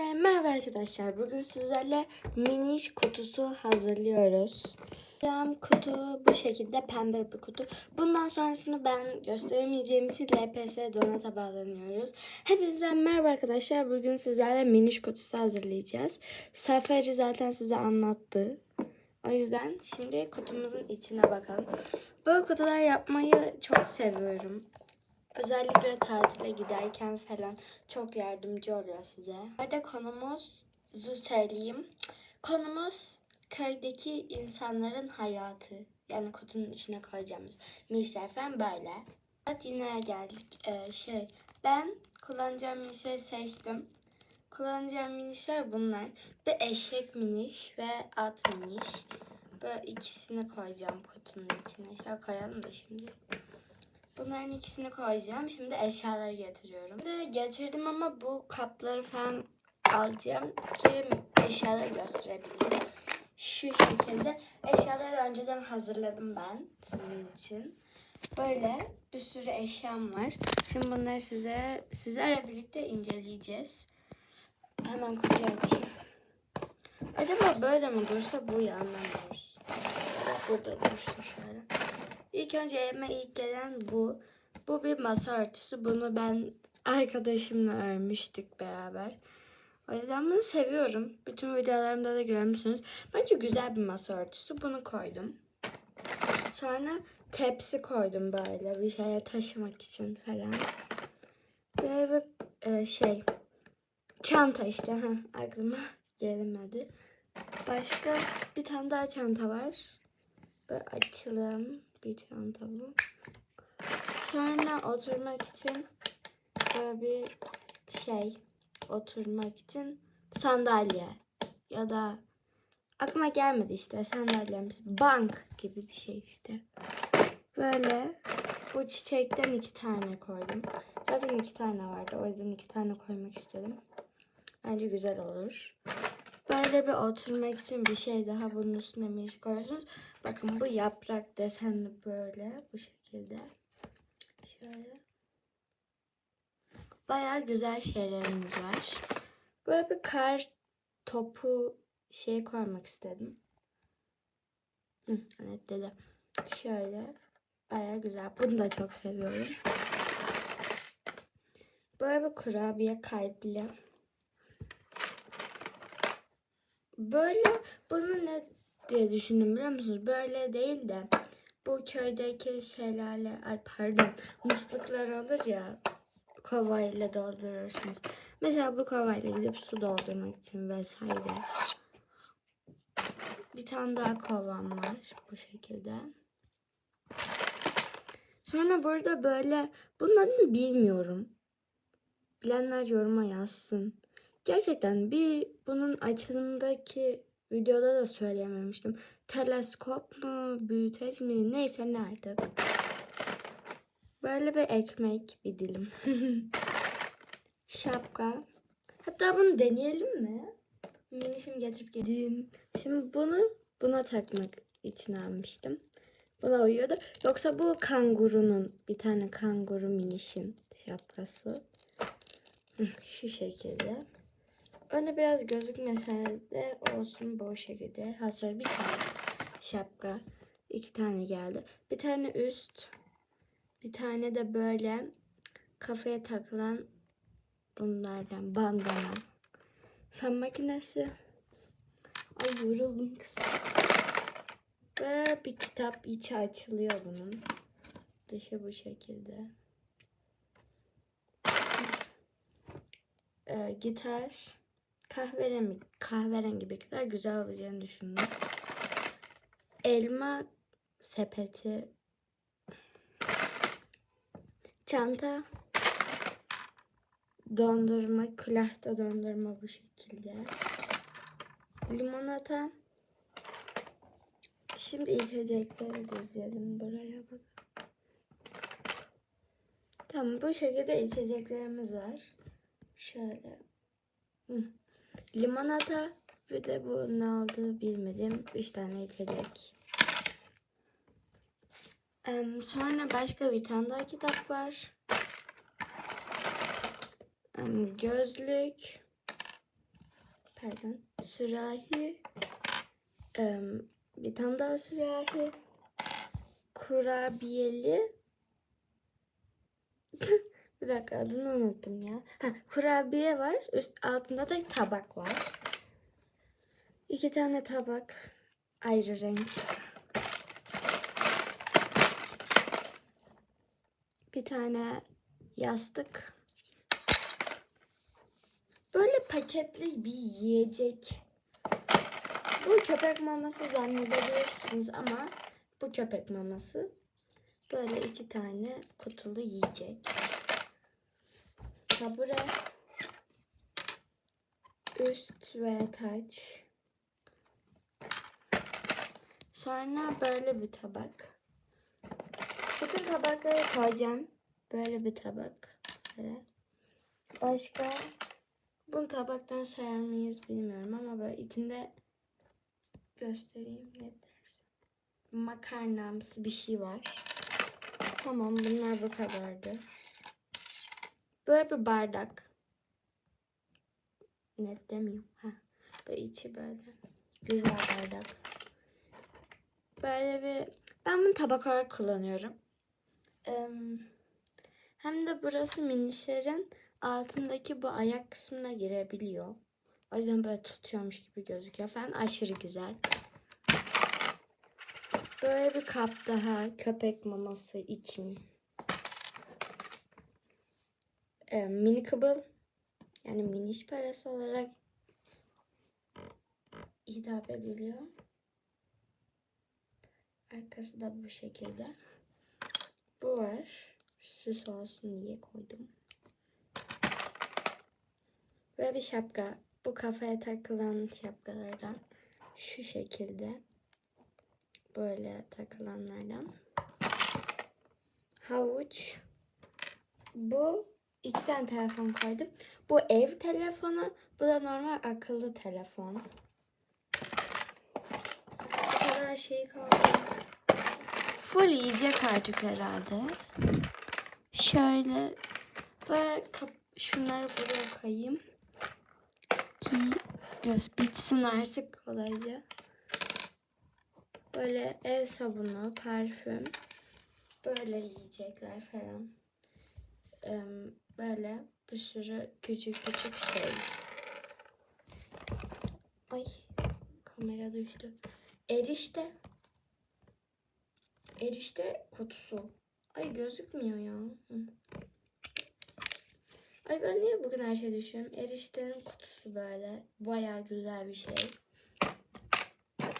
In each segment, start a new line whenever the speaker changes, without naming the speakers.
Hepinize merhaba arkadaşlar. Bugün sizlerle miniş kutusu hazırlıyoruz. Cam kutu bu şekilde pembe bir kutu. Bundan sonrasını ben gösteremeyeceğim için LPS donata bağlanıyoruz. Hepinize merhaba arkadaşlar. Bugün sizlerle miniş kutusu hazırlayacağız. Safari zaten size anlattı. O yüzden şimdi kutumuzun içine bakalım. Böyle kutular yapmayı çok seviyorum. Özellikle tatile giderken falan çok yardımcı oluyor size. Burada konumuzu söyleyeyim. Konumuz köydeki insanların hayatı. Yani kutunun içine koyacağımız mişler falan böyle. Evet yine geldik. Ee, şey ben kullanacağım minişleri seçtim. Kullanacağım minişler bunlar. Bir eşek miniş ve at miniş. Böyle ikisini koyacağım kutunun içine. Şöyle koyalım da şimdi. Bunların ikisini koyacağım. Şimdi eşyaları getiriyorum. Şimdi getirdim ama bu kapları falan alacağım ki eşyaları gösterebileyim. Şu şekilde eşyaları önceden hazırladım ben sizin için. Böyle bir sürü eşyam var. Şimdi bunları size sizlerle birlikte inceleyeceğiz. Hemen kutuya. Acaba böyle mi dursa bu ya anlamıyoruz. Burada dursun şöyle. İlk önce elime ilk gelen bu. Bu bir masa örtüsü. Bunu ben arkadaşımla örmüştük beraber. O yüzden bunu seviyorum. Bütün videolarımda da görmüşsünüz. Bence güzel bir masa örtüsü. Bunu koydum. Sonra tepsi koydum böyle bir şeye taşımak için falan. Böyle bir e, şey çanta işte. Heh, aklıma gelmedi. Başka bir tane daha çanta var. Böyle açalım bir çanta bu. Sonra oturmak için böyle bir şey oturmak için sandalye ya da aklıma gelmedi işte sandalyemiz bank gibi bir şey işte. Böyle bu çiçekten iki tane koydum. Zaten iki tane vardı o yüzden iki tane koymak istedim. Bence güzel olur. Böyle bir oturmak için bir şey daha bunun üstüne müzik koyuyorsunuz. Bakın bu yaprak desenli böyle bu şekilde. Şöyle. Bayağı güzel şeylerimiz var. Böyle bir kar topu şey koymak istedim. Hı, evet dedi. Şöyle. Bayağı güzel. Bunu da çok seviyorum. Böyle bir kurabiye kalpli. Böyle bunu ne diye düşündüm biliyor musunuz? Böyle değil de bu köydeki şelale, ay pardon musluklar olur ya kovayla doldurursunuz. Mesela bu kovayla gidip su doldurmak için vesaire. Bir tane daha kovam var bu şekilde. Sonra burada böyle bunun adını bilmiyorum. Bilenler yoruma yazsın. Gerçekten bir bunun açılımdaki videoda da söyleyememiştim. Teleskop mu, büyüteç mi neyse nerede. Böyle bir ekmek bir dilim. Şapka. Hatta bunu deneyelim mi? Minişim getirip geldim. Şimdi bunu buna takmak için almıştım. Buna uyuyordu. Yoksa bu kangurunun bir tane kanguru minişin şapkası. Şu şekilde. Önde biraz gözükmese de olsun bu şekilde. Hasar bir tane şapka. iki tane geldi. Bir tane üst. Bir tane de böyle kafaya takılan bunlardan bandana. Fen makinesi. Ay yoruldum kız. Ve bir kitap içi açılıyor bunun. Dışı bu şekilde. Ee, gitar kahverengi, kahverengi bir kadar güzel olacağını düşündüm. Elma sepeti çanta dondurma, külahta dondurma bu şekilde. Limonata. Şimdi içecekleri dizelim buraya bak. Tamam bu şekilde içeceklerimiz var. Şöyle. Limonata bir de bu ne olduğu bilmedim. Üç tane içecek. Sonra başka bir tane daha kitap var. Gözlük. pardon sürahi bir tane daha sürahi kurabiyeli bir dakika adını unuttum ya. Ha, kurabiye var. Üst, altında da tabak var. İki tane tabak. Ayrı renk. Bir tane yastık. Böyle paketli bir yiyecek. Bu köpek maması zannedebilirsiniz ama bu köpek maması. Böyle iki tane kutulu yiyecek. Tabure. Üst ve taç. Sonra böyle bir tabak. Bütün tabakları koyacağım. Böyle bir tabak. Böyle. Başka bunu tabaktan sayar mıyız bilmiyorum ama böyle içinde göstereyim ne dersin. Makarnamsı bir şey var. Tamam bunlar bu kadardı. Böyle bir bardak. Net demiyorum. Ha. Böyle içi böyle. Güzel bardak. Böyle bir... Ben bunu tabak olarak kullanıyorum. Hem de burası minişlerin altındaki bu ayak kısmına girebiliyor. O yüzden böyle tutuyormuş gibi gözüküyor falan. Aşırı güzel. Böyle bir kap daha köpek maması için. Ee, mini kıbıl yani miniş parası olarak hitap ediliyor. Arkası da bu şekilde. Bu var. Süs olsun diye koydum. Ve bir şapka. Bu kafaya takılan şapkalardan. Şu şekilde. Böyle takılanlardan. Havuç. Bu iki tane telefon koydum. Bu ev telefonu. Bu da normal akıllı telefon. Bu kadar şey kaldı. Full yiyecek artık herhalde. Şöyle kap- şunları buraya koyayım. Ki göz bitsin artık kolayca. Böyle el sabunu, parfüm, böyle yiyecekler falan. Böyle bir sürü küçük küçük şey. Ay kamera düştü. Erişte. Erişte kutusu. Ay gözükmüyor ya. Ay ben niye bugün her şey düşüyorum? Eriştenin kutusu böyle. Baya güzel bir şey.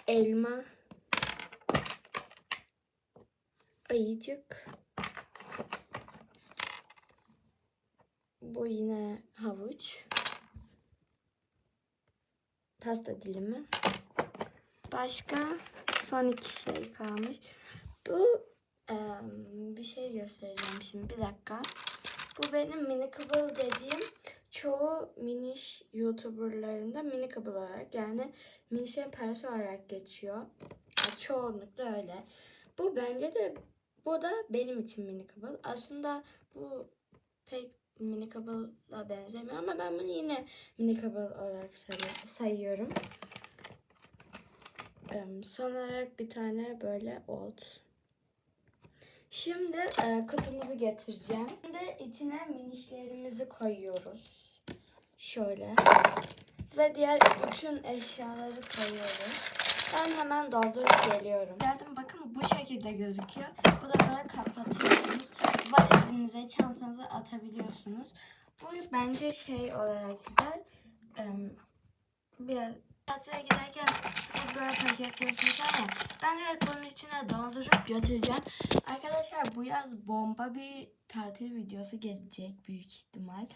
Elma. Ayıcık. Bu yine havuç. Pasta dilimi. Başka son iki şey kalmış. Bu em, bir şey göstereceğim şimdi. Bir dakika. Bu benim mini kıbıl dediğim çoğu miniş youtuberlarında mini kıbıl olarak yani minişlerin parası olarak geçiyor. Ya çoğunlukla öyle. Bu bence de bu da benim için mini kıbıl. Aslında bu pek mini kıbıla benzemiyor ama ben bunu yine mini kıbıl olarak say- sayıyorum. Son olarak bir tane böyle ot. Şimdi e, kutumuzu getireceğim. Şimdi içine minişlerimizi koyuyoruz. Şöyle. Ve diğer bütün eşyaları koyuyoruz. Ben hemen doldurup geliyorum. Geldim bakın bu şekilde gözüküyor. Bu da böyle kapatıyorsunuz. Valizinize, çantanıza atabiliyorsunuz. Bu bence şey olarak güzel. Biraz tatile giderken full böyle paketliyorsunuz ama ben direkt bunun içine doldurup götüreceğim. Arkadaşlar bu yaz bomba bir tatil videosu gelecek büyük ihtimal.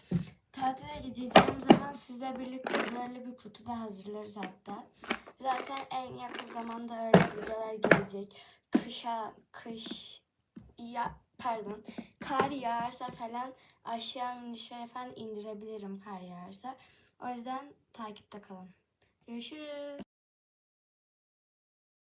Tatile gideceğim zaman sizle birlikte böyle bir kutu da hazırlarız hatta. Zaten en yakın zamanda öyle videolar gelecek. Kışa, kış, ya pardon, kar yağarsa falan aşağı minişlere falan indirebilirim kar yağarsa. O yüzden takipte kalın. Görüşürüz.